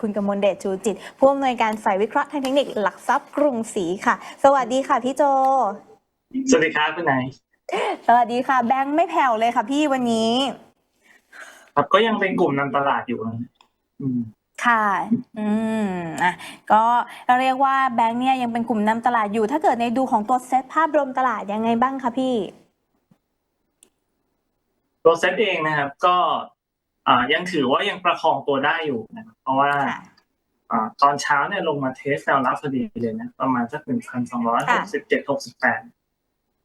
คุณกมลเดชชูจิต ผู้อำนวยการฝ่ายวิเคราะห์ทางเทคนิคหลักทรัพย์กรุงศรีค่ะ สวัสดีค่ะพี่โจ สวัสดีครับคุณนายสวัสดีค่ะ แบงค์ไม่แผ่วเลยค่ะพี่วันนี้ ครับก็ยังเป็นกลุ่มนำตลาดอยู่นะอืมค่ะ อืม อะ ก็เราเรียกว่าแบงค์เนี่ยยังเป็นกลุ่มนำตลาดอยู่ ถ้าเกิดในดูของตัวเซตภาพรวมตลาดยังไงบ้างคะพี่ ตัวเซ็ตเองนะครับ ก็ อ่ายังถือว่ายังประคองตัวได้อยู่นะครับเพราะว่าค่ะอ่าตอนเช้าเนี่ยลงมาเทสแนวรับพอดีเลยนะ ประมาณสักหนึ่งพันสองร้อยหกสิบเจ็ดหกสิบแปด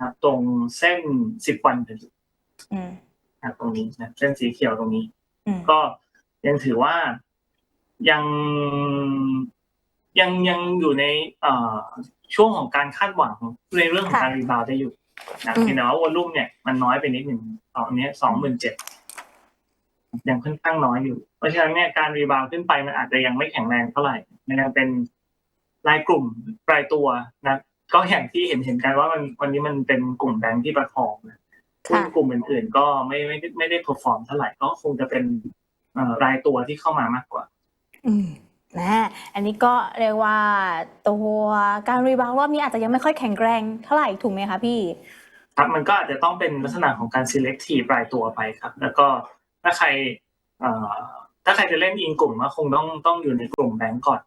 ครับ ตรงเส้นสิบวันเป็นจุดอืมนะตรงนี้นะเส้นสีเขียวตรงนี้อืมก็ยังถือว่ายังยังยังอยู่ในเอ่อช่วงของการคาดหวังในเรื่องของการรีบาวด์ได้อยู่นะเพียงแต่ว่าวอลลุ่มเนี่ยมันน้อยไปนิดหนึ่งตอนนี้สองหมื่นเจ็ด ยังค่อนข้างน้อยอยู่ เพราะฉะนั้นเนี่ยการรีบาวด์ขึ้นไปมันอาจจะยังไม่แข็งแรงเท่าไหร่ มันยังเป็นรายกลุ่มรายตัวนะก็อย่างที่เห็นเห็นกันว่ามันวันนี้มันเป็นกลุ่มแบงค์ที่ประคองนะหุ้นกลุ่มอื่นๆ ก็ไม่ไม่ได้ไม่ได้เพอร์ฟอร์มเท่าไหร่ก็คงจะเป็นเอ่อรายตัวที่เข้ามามากกว่า อืมนะอันนี้ก็เรียกว่าตัวการรีบาวด์รอบนี้อาจจะยังไม่ค่อยแข็งแรงเท่าไหร่ถูกไหมคะพี่ ครับมันก็อาจจะต้องเป็นลักษณะของการ selective รายตัวไปครับ แล้วก็ ถ้าใครเอ่อถ้าใครจะเล่นอิงกลุ่มก็คงต้องต้องอยู่ในกลุ่มแบงก์ก่อน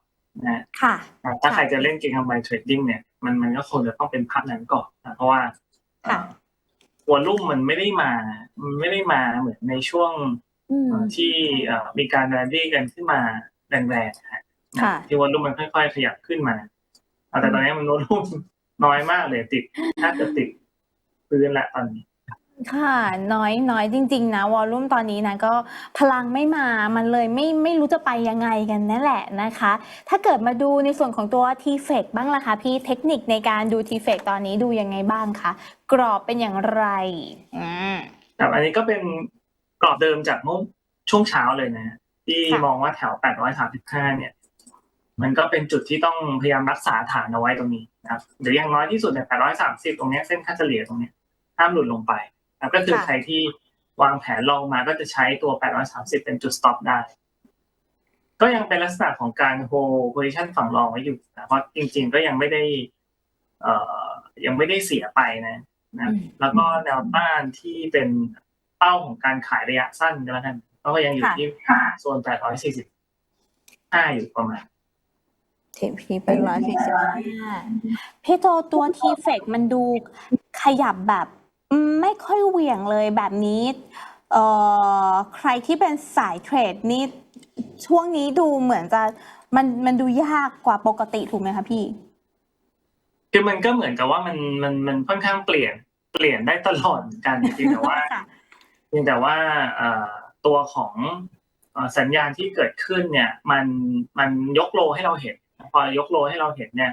นะค่ะ ถ้าใครจะเล่นเก่งทำไมเทรดดิ้งเนี่ยมันมันก็คงจะต้องเป็นพาร์ทนั้นก่อนนะเพราะว่าค่ะวอลลุ่มมันไม่ได้มามันไม่ได้มาเหมือนในช่วงอืมเอ่อที่เอ่อมีการแรนดี้กันขึ้นมาแรงๆนะฮะค่ะที่วอลลุ่มมันค่อย ๆ ขยับขึ้นมาแต่ตอนนี้มันวอลลุ่มน้อยมากเลยติดแทบจะติดพื้นละตอนนี้ ค่ะ น้อยน้อยจริง ๆ นะ วอลลุ่มตอนนี้นะก็พลังไม่มามันเลยไม่ไม่รู้จะไปยังไงกันนั่นแหละนะคะ ถ้าเกิดมาดูในส่วนของตัว t f e c บ้างล่ะคะพี่เทคนิคในการดู t f e c ตอนนี้ดูยังไงบ้างคะกรอบเป็นอย่างไรอืมครับอันนี้ก็เป็นกรอบเดิมจากเมื่อช่วงเช้าเลยนะ ที่ค่ะมองว่าแถว 835 เนี่ย มันก็เป็นจุดที่ต้องพยายามรักษาฐานเอาไว้ตรงนี้นะครับหรืออย่างน้อยที่สุดเนี่ย830 ตรงเนี้ยเส้นค่าเฉลี่ยตรงเนี้ยห้ามหลุดลงไปนะ ครับก็คือใครที่วางแผนลองมาก็จะใช้ตัว 830 เป็นจุด stop ได้ ก็ยังเป็นลักษณะของการ hold position ฝั่งรองไว้อยู่นะเพราะจริง ๆ ก็ยังไม่ได้ เอ่อ ยังไม่ได้เสียไปนะนะอืมแล้วก็แนวต้านที่เป็นเป้าของการขายระยะสั้นก็แล้วกันก็ยังอยู่ค่ะที่โซน 845 อยู่ประมาณเทพีเป็นร้อยสี่สิบห้าพี่โตตัว t f e c มันดูขยับแบบ อืม ไม่ค่อยเหวี่ยงเลยแบบนี้ เอ่อ ใครที่เป็นสายเทรดนี่ ช่วงนี้ดูเหมือนจะมันมันดูยากกว่าปกติถูกไหมคะพี่ คือมันก็เหมือนกับว่ามันมันมันค่อนข้างเปลี่ยนเปลี่ยนได้ตลอดเหมือนกันเพียงแต่ว่า ค่ะ เพียงแต่ว่าเอ่อตัวของเอ่อสัญญาณที่เกิดขึ้นเนี่ย มันมันยกโลให้เราเห็น พอยกโลให้เราเห็นเนี่ย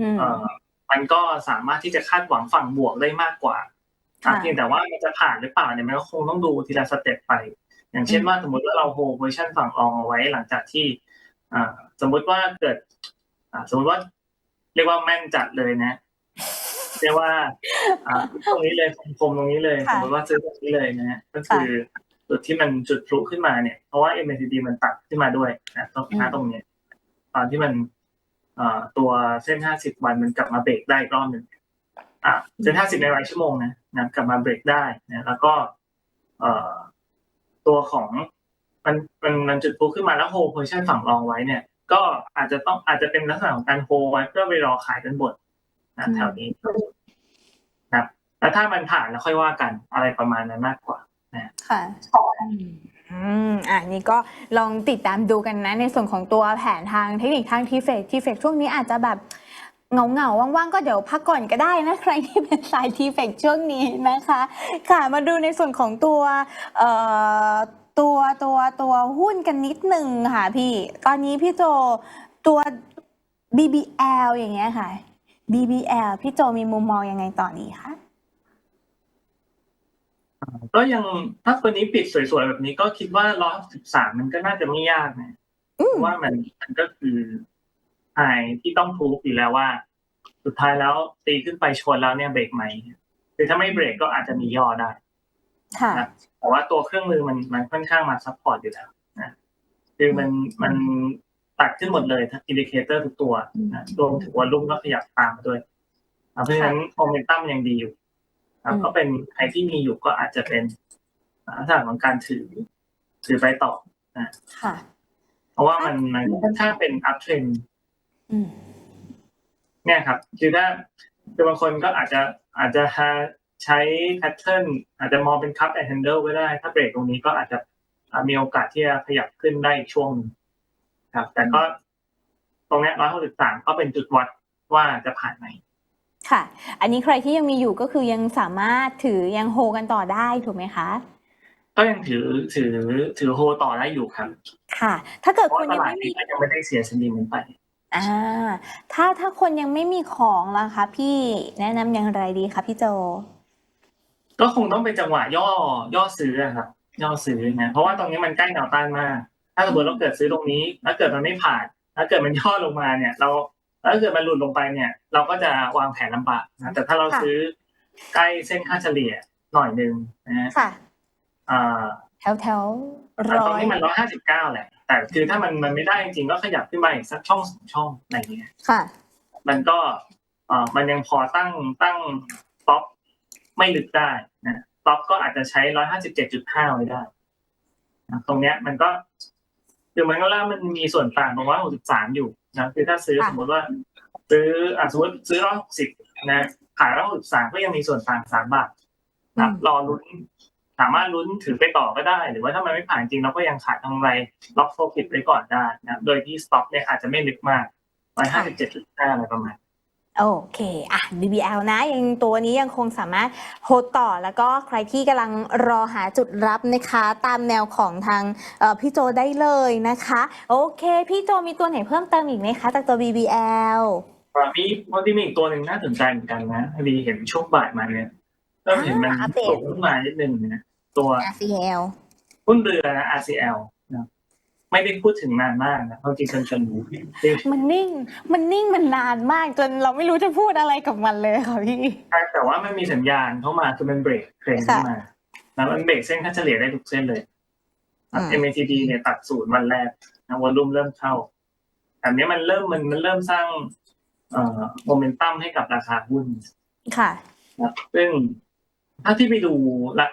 อืม เอ่อมันก็สามารถที่จะคาดหวังฝั่งบวกได้มากกว่า ค่ะเพียงแต่ว่ามันจะผ่านหรือเปล่าเนี่ยมันก็คงต้องดูทีละสเต็ปไป อย่างเช่นอืมว่าสมมติว่าเราโฮโพซิชันฝั่งรองเอาไว้หลังจากที่อ่าสมมุติว่าเกิดอ่าสมมติว่า เรียกว่าแม่นจัดเลยนะเรียกว่าอ่าตรงนี้เลยคมๆตรงนี้เลยค่ะสมมติว่าซื้อตรงนี้เลยนะฮะก็คือจุดที่มันจุดพลุขึ้นมาเนี่ย เพราะว่า MACD มันตัดขึ้นมาด้วยนะตรงหน้าตรงเนี้ยตอนที่มันเอ่อตัวเส้น 50 วันมันกลับมาเบรกได้อีกรอบหนึ่งอะเส้น 50 ในรายชั่วโมงนะ นะกลับมาเบรกได้นะแล้วก็เอ่อตัวของมันมันมันจุดพลุขึ้นมาแล้วโฮโพซิชันฝั่งรองไว้เนี่ย ก็อาจจะต้องอาจจะเป็นลักษณะของการโฮไว้เพื่อไปรอขายกันบนนะอืมแถวนี้นะครับแล้วถ้ามันผ่านแล้วค่อยว่ากันอะไรประมาณนั้นมากกว่าค่ะอืมอะนี่ก็ลองติดตามดูกันนะ ในส่วนของตัวแผนทางเทคนิคทางทีเฟกทีเฟกช่วงนี้อาจจะแบบ เงาเงาๆว่างๆ ก็เดี๋ยวพักก่อนก็ได้นะ ใครที่เป็นสายทีเฟกช่วงนี้นะคะ ค่ะมาดูในส่วนของตัวเอ่อตัวตัวตัวหุ้นกันนิดหนึ่งค่ะพี่ ตอนนี้พี่โจตัว BBL อย่างเงี้ยค่ะ BBL พี่โจมีมุมมองยังไงต่อนี้คะก็ยังถ้าตัวนี้ปิดสวยๆ แบบนี้ก็คิดว่าร้อยสิบสามมันก็น่าจะไม่ยากนะอืมเพราะว่ามันมันก็คือ ไฮที่ต้องพูฟอยู่แล้วว่า สุดท้ายแล้วตีขึ้นไปชนแล้วเนี่ยเบรกไหมคือถ้าไม่เบรกก็อาจจะมีย่อได้ค่ะนะแต่ว่าตัวเครื่องมือมันมันค่อนข้างมาซัพพอร์ตอยู่แล้วนะคือมันมันตัดขึ้นหมดเลยทั้งอินดิเคเตอร์ทุกตัวนะรวมถึงวอลลุ่มก็ขยับตามมาด้วยอะเพราะฉะนั้นโมเมนตัมยังดีอยู่นะอืมก็เป็นใครที่มีอยู่ก็อาจจะเป็นลักษณะของการถือถือไปต่อค่ะ เพราะว่ามันมันค่อนข้างเป็นอัพเทรนอืม เนี่ยครับ คือถ้าคือบางคนก็อาจจะอาจจะใช้แพทเทิร์นอาจจะมองเป็นคัพแอนด์แฮนเดิลก็ได้ ถ้าเบรกตรงนี้ก็อาจจะอ่ามีโอกาสที่จะขยับขึ้นได้อีกช่วงหนึ่งครับ แต่ก็ตรงเนี้ร้อยหกสิบสามก็เป็นจุดวัดว่าจะผ่านไหมค่ะ อันนี้ใครที่ยังมีอยู่ก็คือยังสามารถถือยังโฮกันต่อได้ถูกไหมคะ ก็ยังถือถือถือโฮต่อได้อยู่ครับ ค่ะ ถ้าเกิดเพราะคนตยังลาดไม่มีนี้ก็ยังไม่ได้เสียสนิมไป อ่า ถ้าถ้าคนยังไม่มีของล่ะคะ พี่แนะนำอย่างไรดีคะพี่โจ ก็คงต้องเป็นจังหวะย่อย่อซื้ออะครับ ย่อซื้อนะเพราะว่าตรงนี้มันใกล้แนวต้านมาก ถ้าสมมติเราเกิดซื้อตรงนี้ แล้วเกิดมันไม่ผ่านแล้วเกิดมันย่อลงมาเนี่ย เราแล้วเกิดมันหลุดลงไปเนี่ย เราก็จะวางแผนลำบากนะแต่ถ้าเราค่ะ ซื้อใกล้เส้นค่าเฉลี่ยหน่อยหนึ่งนะฮะค่ะ อ่าแถวแถวแต่ร้ตรองยนี้มันร้อยห้าสิบเก้าแหละ แต่คือถ้ามันมันไม่ได้จริงๆก็ขยับขึ้นมาอีกสักช่องสองช่องอะไรอย่างเงี้ยค่ะ มันก็เอ่อมันยังพอตั้งตั้งป๊อปไม่ลึกได้นะป๊อปก็อาจจะใช้ร้อยห้าสิบเจ็ดจุดห้าไว้ได้นะตรงเนี้ยมันก็คือมันก็แล้วมันมีส่วนต่างตรงร้อยหกสิบสามอยู่นะคือถ้าซื้อค่ะสมมติว่า ซื้ออะสมมติซื้อร้อยหกสิบนะขายร้อยหกสิบสามก็ยังมีส่วนต่างสามบาทนะรอลุ้น สามารถลุ้นถือไปต่อก็ได้ หรือว่าถ้ามันไม่ผ่านจริงเราก็ยังขายกำไรล็อกโปรฟิตไว้ก่อนได้นะโดยที่สต็อกเนี่ยอาจจะไม่ลึกมากร้อยห้าสิบเจ็ดจุดห้าอะไรประมาณโอเค อะ BBL นะ ยังตัวนี้ยังคงสามารถโฮดต่อ แล้วก็ใครที่กำลังรอหาจุดรับนะคะ ตามแนวของทางเอ่อพี่โจได้เลยนะคะ โอเค พี่โจมีตัวไหนเพิ่มเติมอีกไหมคะ จากตัว BBL อ่ามีพอที่มีอีกตัวหนึ่งน่าสนใจเหมือนกันนะพอดีเห็นช่วงบ่ายมาเนี่ย เริ่มเห็นมันอ่าอัปเดต สูงขึ้นมานิดนึงนะตัว RCL หุ้นเรือนะ RCL นะไม่ได้พูดถึงนานมากนะเพราะจริงๆชนรู้จริงมันนิ่ง มันนิ่งมันนานมากจนเราไม่รู้จะพูดอะไรกับมันเลยค่ะพี่ๆแต่ว่ามันมีสัญญาณเข้ามาคือมันเบรกเทรนขึ้นมาแล้วมันเบรกเส้นค่าเฉลี่ยได้ทุกเส้นเลย อืม MACD เนี่ยตัดศูนย์วันแรกนะวอลลุ่มเริ่มเข้าแต่เนี้ยมันเริ่มมันมันเริ่มสร้างเอ่อโมเมนตัมให้กับราคาหุ้น ค่ะ นะซึ่ง ถ้าที่ไปดูละ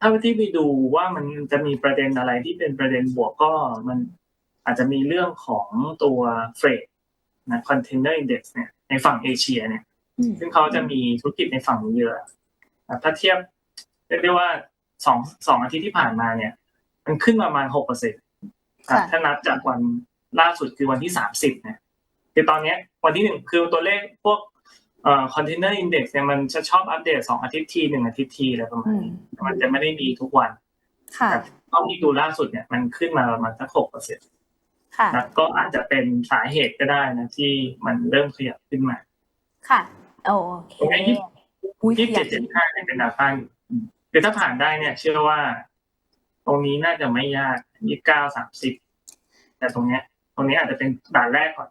ถ้าที่ไปดูว่ามันจะมีประเด็นอะไรที่เป็นประเด็นบวกก็มันอาจจะมีเรื่องของตัวเฟรดนะคอนเทนเนอร์อินเด็กซ์เนี่ยในฝั่งเอเชียเนี่ยอืมซึ่งเขาจะมีธุรกิจในฝั่งนี้เยอะนะถ้าเทียบเรียกได้ว่าสองสองอาทิตย์ที่ผ่านมาเนี่ย มันขึ้นมาประมาณหกเปอร์เซ็นต์ค่ะถ้านับจากวันล่าสุดคือวันที่สามสิบเนี่ยคือตอนเนี้ยวันที่หนึ่งคือตัวเลขพวก เอ่อคอนเทนเนอร์อินเด็กซ์เนี่ยมันจะชอบอัปเดตสองอาทิตย์ทีหนึ่งอาทิตย์ทีอะไรประมาอืณมนี้มันจะไม่ได้มีทุกวันค่ะแต่เท่าที่ดูล่าสุดเนี่ยมันขึ้นมาประมาณสักหกเปอร์เซ็นต์ค่ะนะก็อาจจะเป็นสาเหตุก็ได้นะที่มันเริ่มขยับขึ้นมา ค่ะ โอเคตรงนี้อุ๊ยยี่สิบขยัเจ็ดเจ็ดห้าเนี่ยเป็นแนวต้านอยู่อืมคือถ้าผ่านได้เนี่ย เชื่อว่า ตรงนี้น่าจะไม่ยากยี่เก้าสามสิบแต่ตรงเนี้ย ตรงนี้อาจจะเป็นด่านแรกก่อน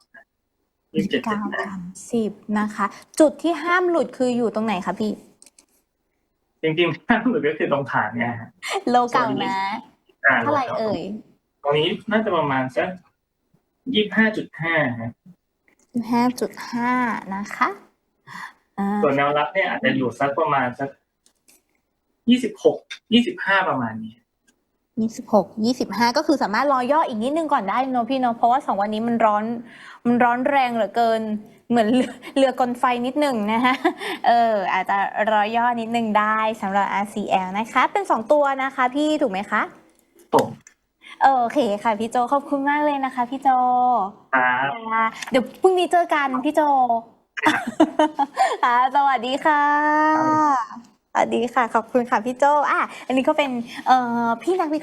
ยี่สิบเจ็ดเจ็ดเก้าห้าสามสิบนะคะ จุดที่ห้ามหลุดคืออยู่ตรงไหนคะพี่ จริงๆถ้าหรือก็คือตรงฐานเนี่ยฮะโลเก่านะอ่เท่าไหร่เอ่ย ตรงนี้น่าจะประมาณสักยี่ห้าจุดห้าฮะห้าจุดห้านะคะอ่าส่วนแนวรับเนี่ยอาจจะอยู่สักประมาณสักยี่สิบหกยี่สิบห้าประมาณนี้ ยี่สิบหกยี่สิบห้าก็คือสามารถรอย่ออีกนิดนึงก่อนได้เนอะพี่เนอะเพราะว่าสองวันนี้มันร้อน มันร้อนแรงเหลือเกิน เหมือนเรือเรือกลไฟนิดหนึ่งนะฮะเออ อาจจะรอย่อนิดนึงได้สำหรับ RCL นะคะ เป็นสองตัวนะคะพี่ถูกไหมคะผมโอเคค่ะพี่โจขอบคุณมากเลยนะคะ พี่โจครับค่ะเดี๋ยวพรุ่งนี้เจอกันพี่โจค่ะสวัสดีค่ะสวัสดีค่ะ ขอบคุณค่ะพี่โจอะ อันนี้ก็เป็นเอ่อพี่นักวิ